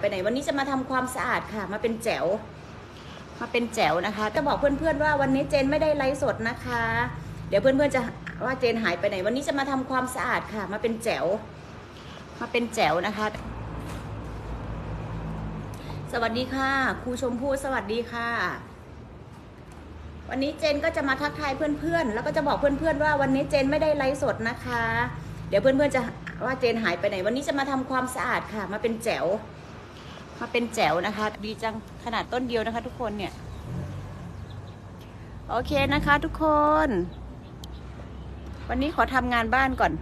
ไปไหนวันนี้จะมาทำความสะอาดค่ะ มาเป็นแจ๋ว มาเป็นแจ๋วนะคะ จะบอกเพื่อนๆว่าวันนี้เจนไม่ได้ไลฟ์สดนะคะ เดี๋ยวเพื่อนๆจะว่าเจนหายไปไหนวันนี้จะมาทำความสะอาดค่ะ มาเป็นแจ๋ว มาเป็นแจ๋วนะคะ สวัสดีค่ะครูชมพู่สวัสดีค่ะ วันนี้เจนก็จะมาทักทายเพื่อนๆ แล้วก็จะบอกเพื่อนๆว่าวันนี้เจนไม่ได้ไลฟ์สดนะคะ เดี๋ยวเพื่อนๆจะว่าเจนหายไปไหนวันนี้จะมาทำความสะอาดค่ะ มาเป็นแจ๋ว มาเป็นแจ๋วนะคะ ดีจังขนาดต้นเดียวนะคะ ทุกคนเนี่ย โอเคนะคะ ทุกคน วันนี้ขอทำงานบ้านก่อน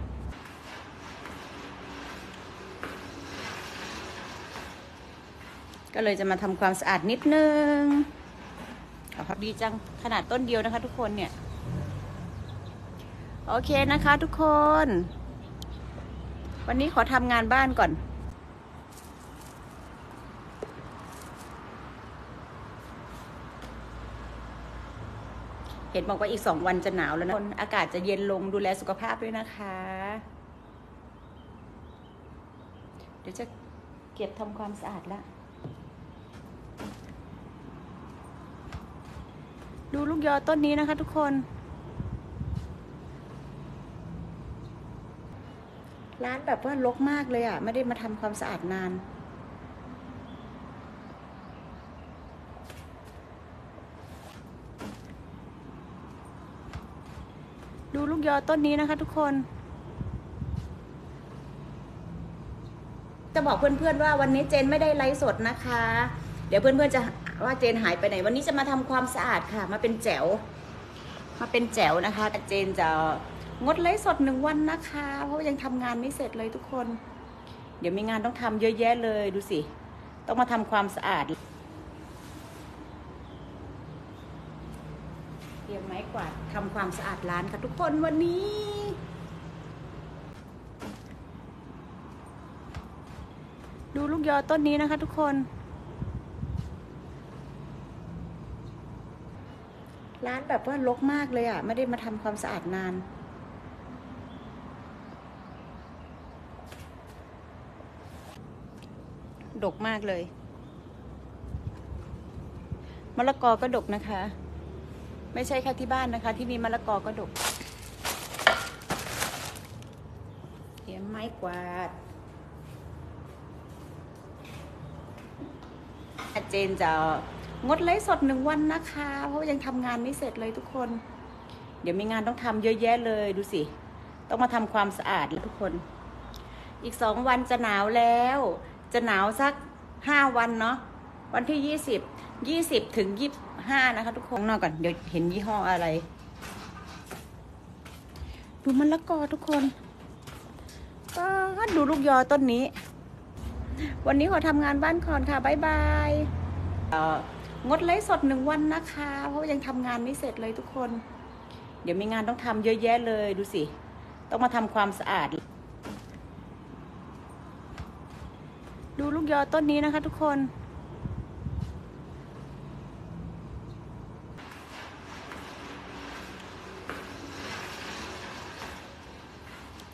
ก็เลยจะมาทำความสะอาดนิดนึงครับดีจังขนาดต้นเดียวนะคะ ทุกคนเนี่ย โอเคนะคะ ทุกคน วันนี้ขอทำงานบ้านก่อน เห็นบอกว่าอีกสองวันจะหนาวแล้วนะคนอากาศจะเย็นลงดูแลสุขภาพด้วยนะคะ เดี๋ยวจะเก็บทำความสะอาดละดูลูกยอต้นนี้นะคะทุกคน ร้านแบบว่ารกมากเลยอะ่ะ ไม่ได้มาทำความสะอาดนาน ดูลูกยอต้นนี้นะคะทุกคน จะบอกเพื่อนๆว่าวันนี้เจนไม่ได้ไลฟ์สดนะคะ เดี๋ยวเพื่อนๆจะว่าเจนหายไปไหน วันนี้จะมาทำความสะอาดค่ะ มาเป็นแจ๋ว มาเป็นแจ๋วนะคะ เจนจะงดไลฟ์สดหนึ่งวันนะคะ เพราะายังทำงานไม่เสร็จเลยทุกคน เดี๋ยวมีงานต้องทำเยอะแยะเลยดูสิ ต้องมาทำความสะอาด เตรียมไม้กวาด ทำความสะอาดร้านค่ะทุกคนวันนี้ดูลูกยอต้นนี้นะคะทุกคน ร้านแบบว่ารกมากเลยอะ ไม่ได้มาทำความสะอาดนาน ดกมากเลย มะละกอก็ดกนะคะ ไม่ใช่แค่ที่บ้านนะคะ ที่นี่มะละกอก็ดกเตรียมไม้กวาดเจนจะงดไลฟ์สดหนึ่งวันนะคะ เพราะว่ายังทำงานไม่เสร็จเลยทุกคน เดี๋ยวมีงานต้องทำเยอะแยะเลยดูสิ ต้องมาทำความสะอาดแล้วทุกคน อีกสองวันจะหนาวแล้ว จะหนาวสักห้าวันเนาะ วันที่ยี่สิบ ยี่สิบถึงยี่ ห้านะคะ ทุกคนนอกก่อนเดี๋ยวเห็นยี่ห้ออะไร ดูมะละกอทุกคนก็ดูลูกยอต้นนี้ วันนี้ขอทำงานบ้านก่อนค่ะบ๊ายบายงดไลฟ์สดหนึ่งวันนะคะ เพราะยังทำงานไม่เสร็จเลยทุกคน เดี๋ยวมีงานต้องทำเยอะแยะเลยดูสิ ต้องมาทำความสะอาด ดูลูกยอต้นนี้นะคะ ทุกคน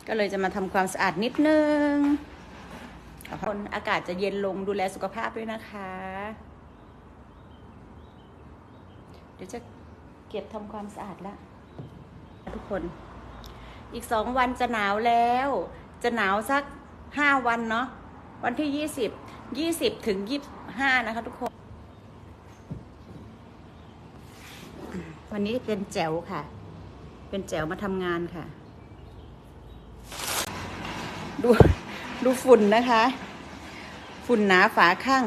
ก็เลยจะมาทำความสะอาดนิดนึงคนอากาศจะเย็นลงดูแลสุขภาพด้วยนะคะ เดี๋ยวจะเก็บทำความสะอาดละทุกคน อีกสองวันจะหนาวแล้ว จะหนาวสักห้าวันเนาะวันที่ยี่สิบยี่สิบถึงยี่ห้านะคะทุกคน วันนี้เป็นแจ๋วค่ะ เป็นแจ๋วมาทำงานค่ะ ดูดูฝุ่นนะคะ ฝุ่นหนาฝาข้าง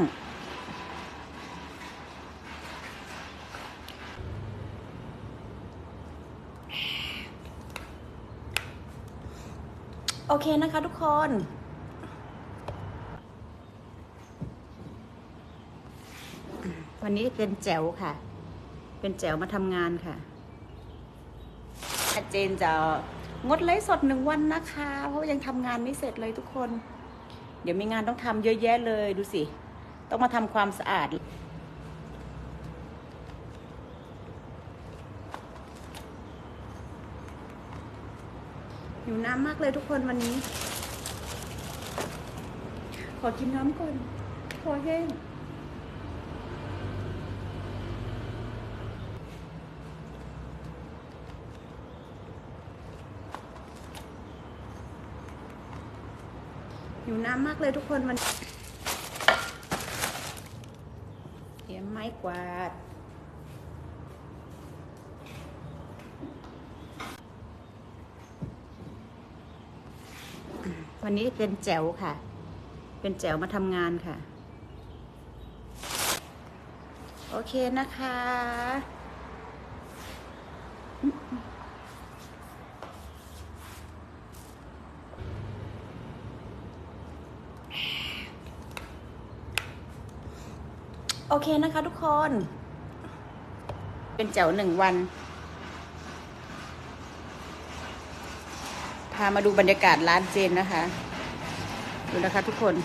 โอเคนะคะทุกคนวันนี้เป็นแจ๋วค่ะ เป็นแจ๋วมาทำงานค่ะเจนจะ งดไลฟ์สดหนึ่งวันนะคะ เพราะว่ายังทำงานไม่เสร็จเลยทุกคน เดี๋ยวมีงานต้องทำเยอะแยะเลยดูสิ ต้องมาทำความสะอาด อยู่น้ำมากเลยทุกคนวันนี้ ขอกินน้ำก่อนอแห้ง อยู่น้ำมากเลยทุกคนมันเตรียมไม้กวาด วันนี้เป็นแจ๋วค่ะ เป็นแจ๋วมาทำงานค่ะ โอเคนะคะ อเคนะคะทุกคน เป็นแจ๋วหนึ่งวัน พามาดูบรรยากาศร้านเจนนะคะ ดูนะคะทุกคน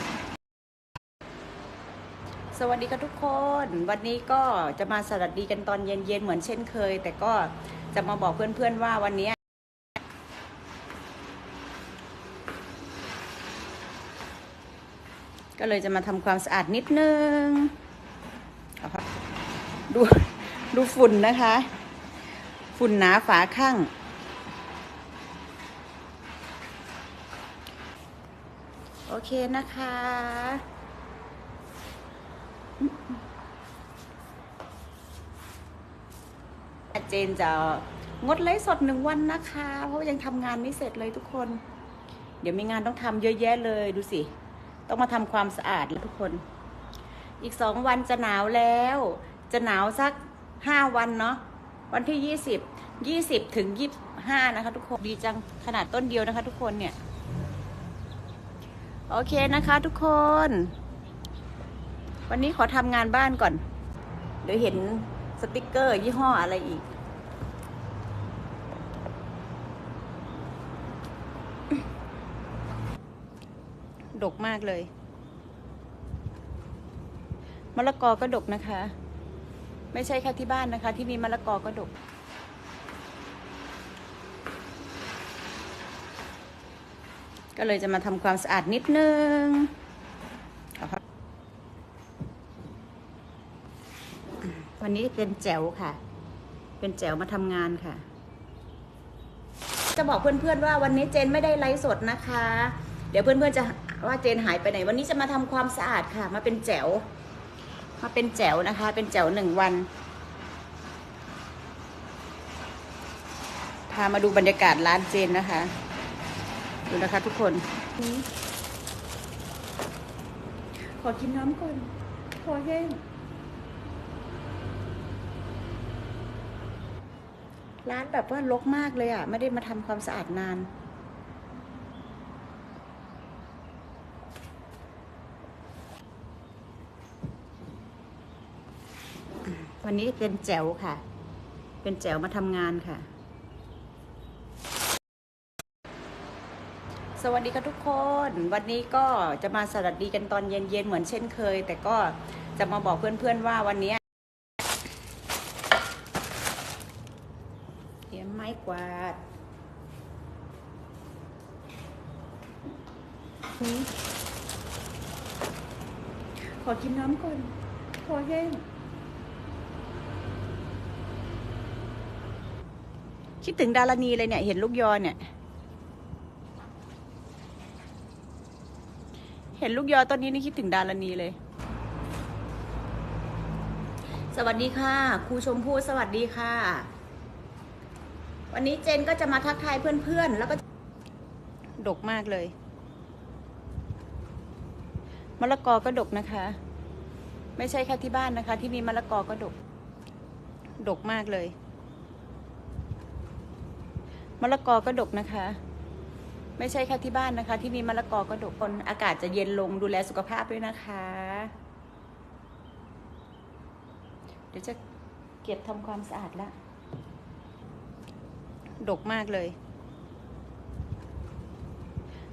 สวัสดีค่ะทุกคน วันนี้ก็จะมาสวัสดีกันตอนเย็นๆเหมือนเช่นเคย แต่ก็จะมาบอกเพื่อนๆว่าวันนี้ก็เลยจะมาทำความสะอาดนิดนึง ดูดูฝุ่นนะคะ ฝุ่นหนาฝาข้าง โอเคนะคะ เจนจะงดไลฟ์สดหนึ่งวันนะคะ เพราะยังทำงานไม่เสร็จเลยทุกคน เดี๋ยวมีงานต้องทำเยอะแยะเลยดูสิ ต้องมาทำความสะอาดแล้วทุกคน อีกสองวันจะหนาวแล้ว จะหนาวสักห้าวันเนาะวันที่ยี่สิบยี่สิบถึงยี่ห้านะคะ ทุกคนดีจังขนาดต้นเดียวนะคะ ทุกคนเนี่ย โอเคนะคะ ทุกคน วันนี้ขอทำงานบ้านก่อน เดี๋ยวเห็นสติกเกอร์ ยี่ห้ออะไรอีกดกมากเลยมะละกอก็ดกนะคะ ไม่ใช่แค่ที่บ้านนะคะ ที่มีมะละกอก็ดก ก็เลยจะมาทำความสะอาดนิดนึงวันนี้เป็นแจ๋วค่ะ เป็นแจ๋วมาทำงานค่ะ จะบอกเพื่อนๆว่าวันนี้เจนไม่ได้ไลฟ์สดนะคะ เดี๋ยวเพื่อนๆจะว่าเจนหายไปไหน วันนี้จะมาทำความสะอาดค่ะ มาเป็นแจ๋ว มาเป็นแจ๋วนะคะ เป็นแจ๋วหนึ่งวันพามาดูบรรยากาศร้านเจนนะคะ ดูนะคะทุกคนขอกินน้ำก่อนขอแห้งร้านแบบว่ารกมากเลยอะ ไม่ได้มาทำความสะอาดนาน วันนี้เป็นแจ๋วค่ะ เป็นแจ๋วมาทำงานค่ะ สวัสดีค่ะทุกคน วันนี้ก็จะมาสวัสดีกันตอนเย็นๆเหมือนเช่นเคย แต่ก็จะมาบอกเพื่อนๆว่าวันนี้เตรียมไม้กวาดขอกินน้ำก่อน ขอแห้ง คิดถึงดารณีเลยเนี่ย เห็นลูกยอเนี่ย เห็นลูกยอต้นนี้นี่คิดถึงดารณีเลย สวัสดีค่ะครูชมพู่สวัสดีค่ะ วันนี้เจนก็จะมาทักทายเพื่อนๆ แล้วก็ ดกมากเลยมะละกอก็ดกนะคะ ไม่ใช่แค่ที่บ้านนะคะ ที่มีมะละกอก็ดก ดกมากเลย มะละกอก็ดกนะคะ ไม่ใช่แค่ที่บ้านนะคะ ที่มีมะละกอก็ดกคนอากาศจะเย็นลงดูแลสุขภาพด้วยนะคะ เดี๋ยวจะเก็บทำความสะอาดละดกมากเลย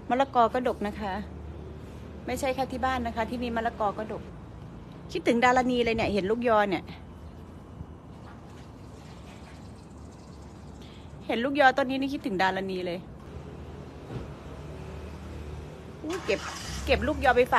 มะละกอก็ดกนะคะ ไม่ใช่แค่ที่บ้านนะคะ ที่มีมะละกอก็ดก คิดถึงดารณีเลยเนี่ย เห็นลูกยอเนี่ย เห็นลูกยอต้นนี้นี่คิดถึงดารณีเลยอุ๊ยเก็บ เก็บลูกยอไปฝาก